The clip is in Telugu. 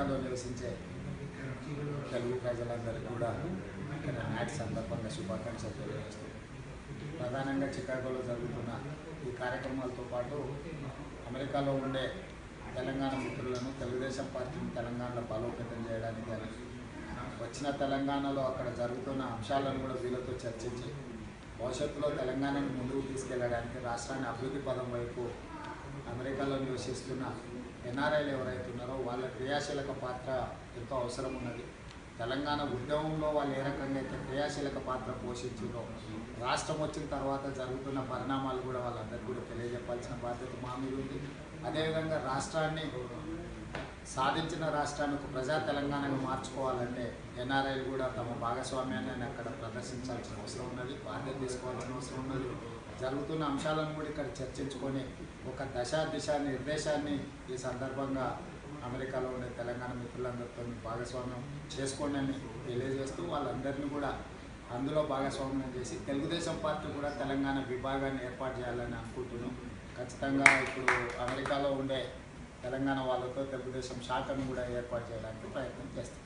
అమెరికాలో నివసించే తెలుగు ప్రజలందరూ కూడా ఇక్కడ నాటి సందర్భంగా శుభాకాంక్షలు తెలియజేస్తూ. ప్రధానంగా చికాగోలో జరుగుతున్న ఈ కార్యక్రమాలతో పాటు అమెరికాలో ఉండే తెలంగాణ మిత్రులను తెలుగుదేశం పార్టీని తెలంగాణలో బలోపేతం చేయడానికి అని వచ్చిన తెలంగాణలో అక్కడ జరుగుతున్న అంశాలను కూడా వీళ్ళతో చర్చించి భవిష్యత్తులో తెలంగాణను ముందుకు తీసుకెళ్ళడానికి రాష్ట్రాన్ని అభివృద్ధి పదం వైపు అమెరికాలో నివసిస్తున్న ఎన్ఆర్ఐలు ఎవరైతే ఉన్నారో వాళ్ళ క్రియాశీలక పాత్ర ఎంతో అవసరం ఉన్నది. తెలంగాణ ఉద్యమంలో వాళ్ళు ఏ రకంగా అయితే క్రియాశీలక పాత్ర పోషించిందో రాష్ట్రం వచ్చిన తర్వాత జరుగుతున్న పరిణామాలు కూడా వాళ్ళందరికీ కూడా తెలియజెప్పాల్సిన బాధ్యత మా మీద ఉంది. అదేవిధంగా రాష్ట్రాన్ని సాధించిన రాష్ట్రాన్ని ఒక ప్రజా తెలంగాణగా మార్చుకోవాలంటే ఎన్ఆర్ఐలు కూడా తమ భాగస్వామ్యాన్ని అక్కడ ప్రదర్శించాల్సిన అవసరం ఉన్నది బాధ్యత తీసుకోవాల్సిన అవసరం ఉన్నది. జరుగుతున్న అంశాలను కూడా ఇక్కడ చర్చించుకొని ఒక దశ దిశ నిర్దేశాన్ని ఈ సందర్భంగా అమెరికాలో ఉండే తెలంగాణ మిత్రులందరితో భాగస్వామ్యం చేసుకోండి అని తెలియజేస్తూ వాళ్ళందరినీ కూడా అందులో భాగస్వామ్యం చేసి తెలుగుదేశం పార్టీ కూడా తెలంగాణ విభాగాన్ని ఏర్పాటు చేయాలని అనుకుంటున్నాం. ఖచ్చితంగా ఇప్పుడు అమెరికాలో ఉండే తెలంగాణ వాళ్ళతో తెలుగుదేశం శాఖను కూడా ఏర్పాటు చేయడానికి ప్రయత్నం చేస్తాం.